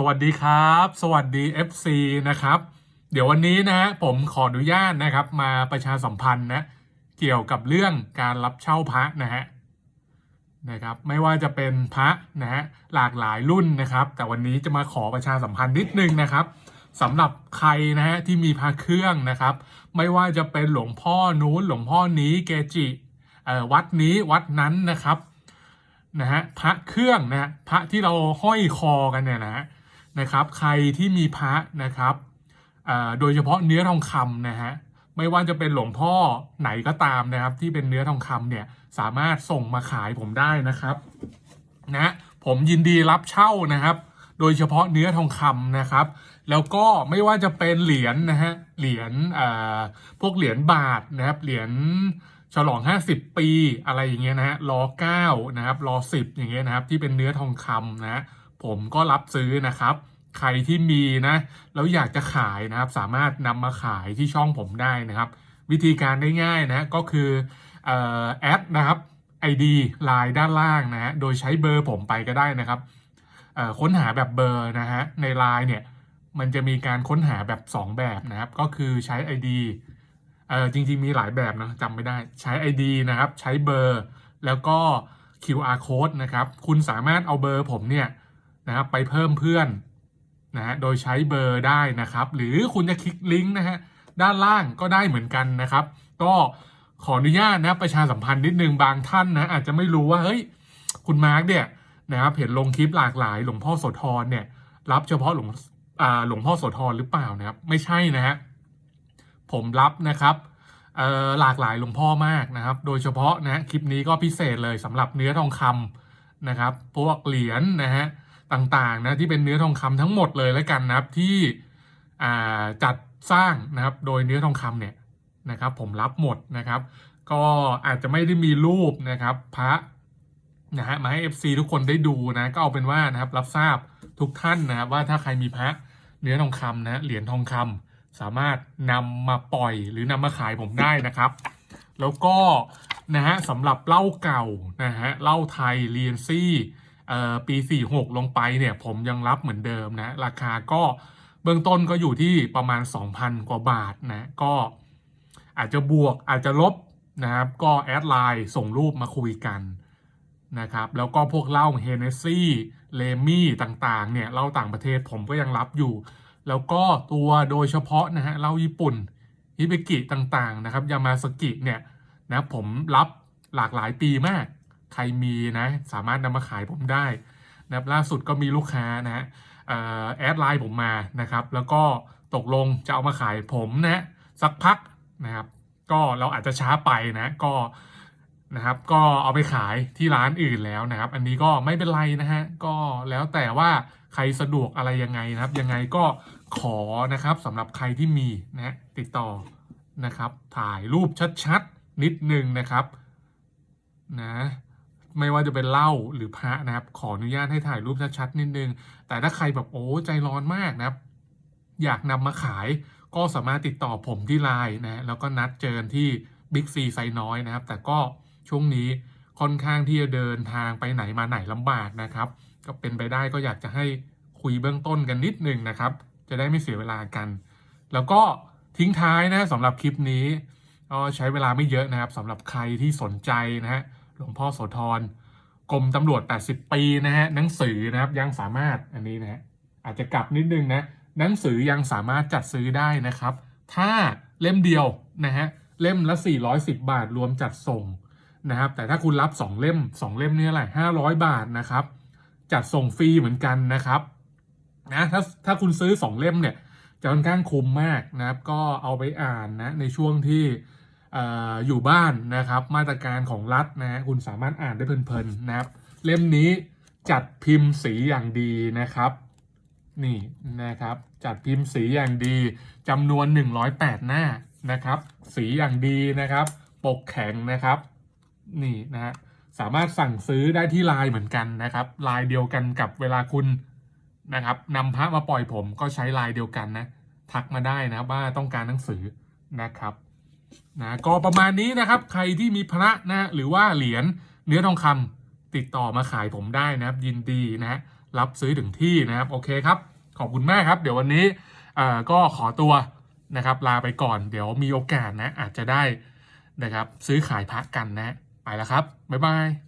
สวัสดีครับ สวัสดี FC นะครับ เดี๋ยววันนี้นะฮะผมขออนุญาตนะครับ มาประชาสัมพันธ์นะเกี่ยวกับเรื่องการรับเช่าพระนะฮะนะครับ ไม่ว่าจะเป็นพระนะฮะหลากหลายรุ่นนะครับ แต่วันนี้จะมาขอประชาสัมพันธ์นิดนึงนะครับสำหรับใครนะฮะที่มีพระเครื่องนะครับ ไม่ว่าจะเป็นหลวงพ่อนู้นหลวงพ่อนี้เกจิเออวัดนี้วัดนั้นนะครับนะฮะพระเครื่องนะฮะพระที่เราห้อยคอกันเนี่ยนะฮะ นะครับ ใครที่มีพระนะครับโดยเฉพาะเนื้อทองคำนะฮะไม่ว่าจะเป็นหลวงพ่อไหนก็ตามนะครับ ที่เป็นเนื้อทองคำเนี่ยสามารถส่งมาขายผมได้นะครับนะผมยินดีรับเช่านะครับ โดยเฉพาะเนื้อทองคำนะครับ แล้วก็ไม่ว่าจะเป็นเหรียญนะฮะเหรียญพวกเหรียญบาทนะครับ เหรียญฉลอง 50 ปีอะไรอย่างเงี้ยนะฮะรอ9นะครับรอ10 อย่างเงี้ยนะครับ ที่เป็นเนื้อทองคำนะ ผมก็รับซื้อนะครับ ใครที่มีนะแล้วอยากจะขายนะครับ สามารถนำมาขายที่ช่องผมได้นะครับ วิธีการได้ง่ายนะก็คืออแอดนะครับ ID ไลน์ด้านล่างนะฮะโดยใช้เบอร์ผมไปก็ได้นะครับค้นหาแบบเบอร์นะฮะในไลน์เนี่ยมันจะมีการค้นหาแบบ 2 แบบนะครับ ก็คือใช้ ID เออจริงๆมีหลายแบบนะจำไม่ได้ใช้ ID นะครับ ใช้เบอร์ แล้วก็ QR code นะครับ คุณสามารถเอาเบอร์ผมเนี่ย นะครับไปเพิ่มเพื่อนนะฮะโดยใช้เบอร์ได้นะครับ หรือคุณจะคลิกลิงก์นะฮะด้านล่างก็ได้เหมือนกันนะครับ ก็ขออนุญาตนะประชาสัมพันธ์นิดนึงบางท่านนะอาจจะไม่รู้ว่าเฮ้ยคุณมาร์กเนี่ยนะครับเห็นลงคลิปหลากหลายหลวงพ่อโสธรเนี่ย รับเฉพาะหลวงอ่าหลวงพ่อโสธรหรือเปล่านะครับ ไม่ใช่นะฮะผมรับนะครับเอ่อหลากหลายหลวงพ่อมากนะครับ โดยเฉพาะนะคลิปนี้ก็พิเศษเลยสำหรับเนื้อทองคำนะครับ พวกเหรียญนะฮะ ต่างๆนะที่เป็นเนื้อทองคำทั้งหมดเลยแล้วกันนะครับที่จัดสร้างนะครับโดยเนื้อทองคำเนี่ยนะครับผมรับหมดนะครับ ก็อาจจะไม่ได้มีรูปนะครับพระนะฮะมาให้ FC ทุกคนได้ดูนะก็เอาเป็นว่านะครับรับทราบทุกท่านนะครับว่าถ้าใครมีพระเนื้อทองคำนะเหรียญทองคำสามารถนำมาปล่อยหรือนำมาขายผมได้นะครับ แล้วก็นะฮะสำหรับเหล้าเก่านะฮะเหล้าไทยเรียนซี่ ปี 46 ลงไปเนี่ยผมยังรับเหมือนเดิมนะราคาก็เบื้องต้นก็อยู่ที่ประมาณ 2,000 กว่าบาทนะก็อาจจะบวกอาจจะลบนะครับก็แอดไลน์ส่งรูปมาคุยกันนะครับแล้วก็พวกเหล้าเฮเนสซี่เลมี่ต่างๆเนี่ยเหล้าต่างประเทศผมก็ยังรับอยู่ แล้วก็ตัวโดยเฉพาะนะฮะเหล้าญี่ปุ่นฮิเบกิต่างๆนะครับยามาสกิเนี่ยนะผมรับหลากหลายปีมาก ใครมีนะ สามารถนำมาขายผมได้นะครับล่าสุดก็มีลูกค้านะฮะแอดไลน์ผมมานะครับ แล้วก็ตกลงจะเอามาขายผมนะสักพักนะครับ ก็เราอาจจะช้าไปนะก็นะครับ ก็เอาไปขายที่ร้านอื่นแล้วนะครับ อันนี้ก็ไม่เป็นไรนะฮะก็แล้วแต่ว่าใครสะดวกอะไรยังไงนะครับ ยังไงก็ขอนะครับสำหรับใครที่มีนะติดต่อนะครับ ถ่ายรูปชัดๆ นิดนึงนะครับนะ ไม่ว่าจะเป็นเหล้าหรือพระนะครับ ขออนุญาตให้ถ่ายรูปชัดๆนิดนึง แต่ถ้าใครแบบโอ้ใจร้อนมากนะครับ อยากนำมาขายก็สามารถติดต่อผมที่ไลน์นะแล้วก็นัดเจอกันที่บิ๊กซีไซน้อยนะครับ แต่ก็ช่วงนี้ค่อนข้างที่จะเดินทางไปไหนมาไหนลำบากนะครับ ก็เป็นไปได้ก็อยากจะให้คุยเบื้องต้นกันนิดนึงนะครับ จะได้ไม่เสียเวลากัน แล้วก็ทิ้งท้ายนะสำหรับคลิปนี้ก็ใช้เวลาไม่เยอะนะครับสำหรับใครที่สนใจนะฮะ หลวงพ่อโสธรกรมตำรวจ 80 ปีนะฮะหนังสือนะครับยังสามารถอันนี้นะฮะอาจจะกลับนิดนึงนะหนังสือยังสามารถจัดซื้อได้นะครับ ถ้าเล่มเดียวนะฮะเล่มละ 410 บาทรวมจัดส่งนะครับแต่ถ้าคุณรับ 2 เล่ม 2 เล่มนี่เท่าไร500 บาทนะครับ จัดส่งฟรีเหมือนกันนะครับนะถ้าถ้าคุณซื้อ 2 เล่มเนี่ยจะค่อนข้างคุ้มมากนะครับ ก็เอาไปอ่านนะในช่วงที่ อยู่บ้านนะครับ มาตรการของรัฐนะฮะคุณสามารถอ่านได้เพลินๆนะครับ เล่มนี้จัดพิมพ์สีอย่างดีนะครับนี่นะครับ จัดพิมพ์สีอย่างดีจำนวน 108 หน้านะครับ สีอย่างดีนะครับ ปกแข็งนะครับ นี่นะฮะสามารถสั่งซื้อได้ที่ไลน์เหมือนกันนะครับไลน์เดียวกันกับเวลาคุณนะครับนำพระมาปล่อยผมก็ใช้ไลน์เดียวกันนะ ทักมาได้นะว่าต้องการหนังสือนะครับ นะก็ประมาณนี้นะครับใครที่มีพระนะหรือว่าเหรียญเนื้อทองคำติดต่อมาขายผมได้นะครับ ยินดีนะ รับซื้อถึงที่นะครับ โอเคครับ ขอบคุณมากครับ เดี๋ยววันนี้ก็ขอตัวนะครับ ลาไปก่อน เดี๋ยวมีโอกาสนะ อาจจะได้นะครับ ซื้อขายพระกันนะ ไปแล้วครับ บ๊ายบาย